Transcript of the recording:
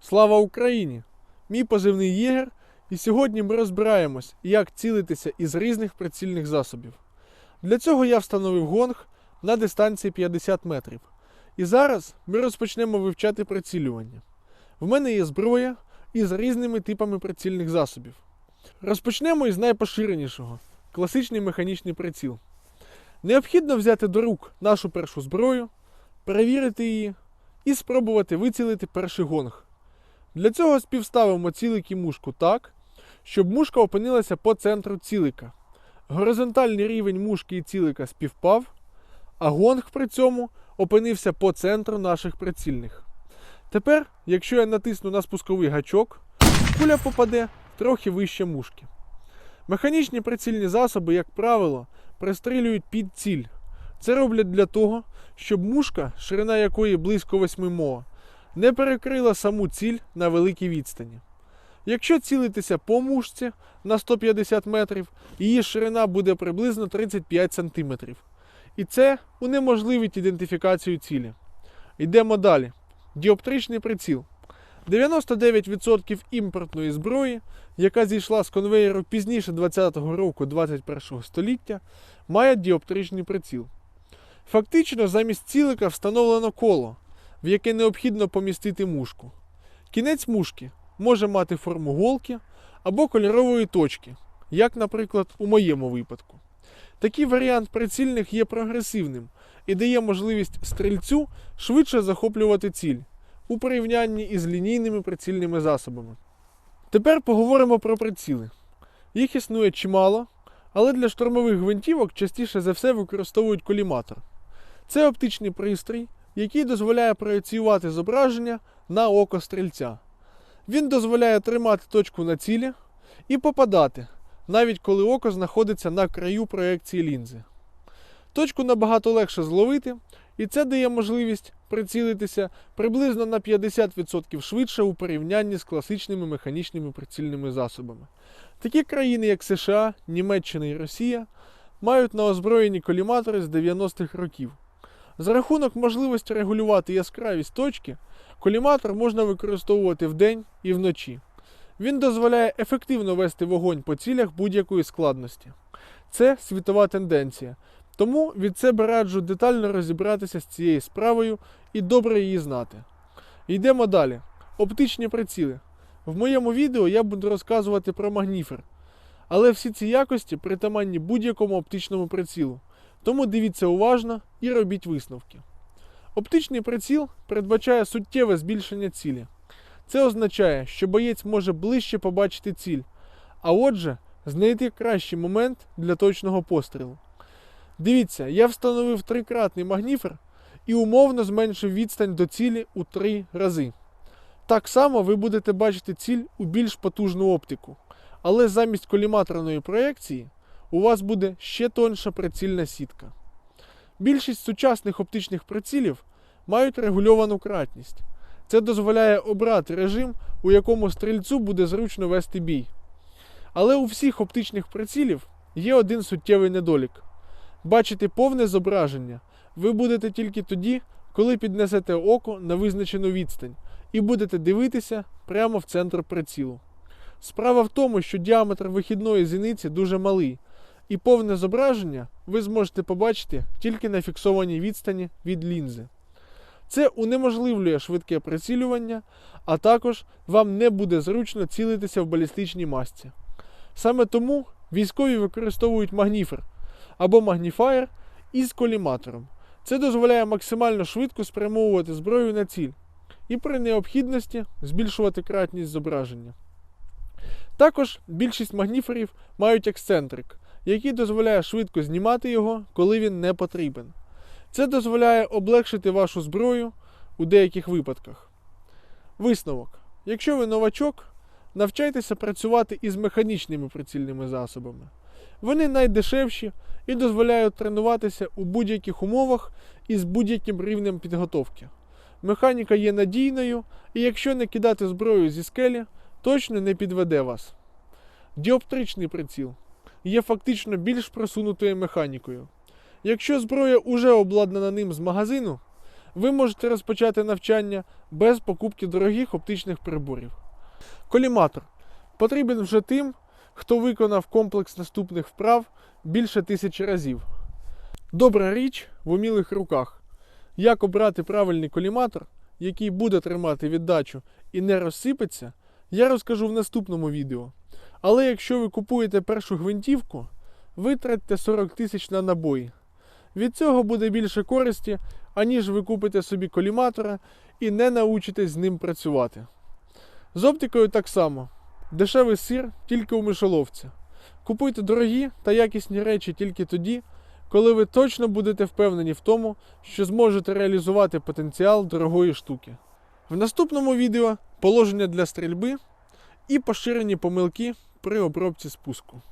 Слава Україні! Мій позивний Єгер, і сьогодні ми розбираємось, як цілитися із різних прицільних засобів. Для цього я встановив гонг на дистанції 50 метрів. І зараз ми розпочнемо вивчати прицілювання. В мене є зброя із різними типами прицільних засобів. Розпочнемо із найпоширенішого класичний механічний приціл. Необхідно взяти до рук нашу першу зброю, перевірити її і спробувати вицілити перший гонг. Для цього співставимо цілик і мушку так, щоб мушка опинилася по центру цілика. Горизонтальний рівень мушки і цілика співпав, а гонг при цьому опинився по центру наших прицільних. Тепер, якщо я натисну на спусковий гачок, куля попаде трохи вище мушки. Механічні прицільні засоби, як правило, пристрілюють під ціль. Це роблять для того, щоб мушка, ширина якої близько 8 мо, не перекрила саму ціль на великій відстані. Якщо цілитися по мушці на 150 метрів, її ширина буде приблизно 35 см. І це унеможливить ідентифікацію цілі. Йдемо далі. Діоптричний приціл. 99% імпортної зброї, яка зійшла з конвеєру пізніше 20-го року 21 століття, має діоптричний приціл. Фактично, замість цілика встановлено коло, в яке необхідно помістити мушку. Кінець мушки може мати форму голки або кольорової точки, як, наприклад, у моєму випадку. Такий варіант прицільних є прогресивним і дає можливість стрільцю швидше захоплювати ціль у порівнянні із лінійними прицільними засобами. Тепер поговоримо про приціли. Їх існує чимало, але для штурмових гвинтівок частіше за все використовують коліматор. Це оптичний пристрій, який дозволяє проєціювати зображення на око стрільця. Він дозволяє тримати точку на цілі і попадати, навіть коли око знаходиться на краю проекції лінзи. Точку набагато легше зловити, і це дає можливість прицілитися приблизно на 50% швидше у порівнянні з класичними механічними прицільними засобами. Такі країни, як США, Німеччина і Росія, мають на озброєнні коліматори з 90-х років. За рахунок можливості регулювати яскравість точки, коліматор можна використовувати вдень і вночі. Він дозволяє ефективно вести вогонь по цілях будь-якої складності. Це світова тенденція. Тому від себе раджу детально розібратися з цією справою і добре її знати. Йдемо далі. Оптичні приціли. В моєму відео я буду розказувати про магніфер. Але всі ці якості притаманні будь-якому оптичному прицілу. Тому дивіться уважно і робіть висновки. Оптичний приціл передбачає суттєве збільшення цілі. Це означає, що боєць може ближче побачити ціль, а отже, знайти кращий момент для точного пострілу. Дивіться, я встановив трикратний магніфер і умовно зменшив відстань до цілі у три рази. Так само ви будете бачити ціль у більш потужну оптику, але замість коліматорної проекції у вас буде ще тонша прицільна сітка. Більшість сучасних оптичних прицілів мають регульовану кратність. Це дозволяє обрати режим, у якому стрільцю буде зручно вести бій. Але у всіх оптичних прицілів є один суттєвий недолік. Бачити повне зображення ви будете тільки тоді, коли піднесете око на визначену відстань і будете дивитися прямо в центр прицілу. Справа в тому, що діаметр вихідної зіниці дуже малий, і повне зображення ви зможете побачити тільки на фіксованій відстані від лінзи. Це унеможливлює швидке прицілювання, а також вам не буде зручно цілитися в балістичній масці. Саме тому військові використовують магніфер або магніфаєр із коліматором. Це дозволяє максимально швидко спрямовувати зброю на ціль і при необхідності збільшувати кратність зображення. Також більшість магніферів мають ексцентрик, який дозволяє швидко знімати його, коли він не потрібен. Це дозволяє облегшити вашу зброю у деяких випадках. Висновок. Якщо ви новачок, навчайтеся працювати із механічними прицільними засобами. Вони найдешевші і дозволяють тренуватися у будь-яких умовах і з будь-яким рівнем підготовки. Механіка є надійною, і якщо не кидати зброю зі скелі, точно не підведе вас. Діоптричний приціл є фактично більш просунутою механікою. Якщо зброя уже обладнана ним з магазину, ви можете розпочати навчання без покупки дорогих оптичних приборів. Коліматор потрібен вже тим, хто виконав комплекс наступних вправ більше тисячі разів. Добра річ в умілих руках. Як обрати правильний коліматор, який буде тримати віддачу і не розсипеться, я розкажу в наступному відео. Але якщо ви купуєте першу гвинтівку, витратьте 40 тисяч на набої. Від цього буде більше користі, аніж ви купите собі коліматора і не научитесь з ним працювати. З оптикою так само. Дешевий сир тільки у мишоловці. Купуйте дорогі та якісні речі тільки тоді, коли ви точно будете впевнені в тому, що зможете реалізувати потенціал дорогої штуки. В наступному відео положення для стрільби і поширені помилки при обробці спуску.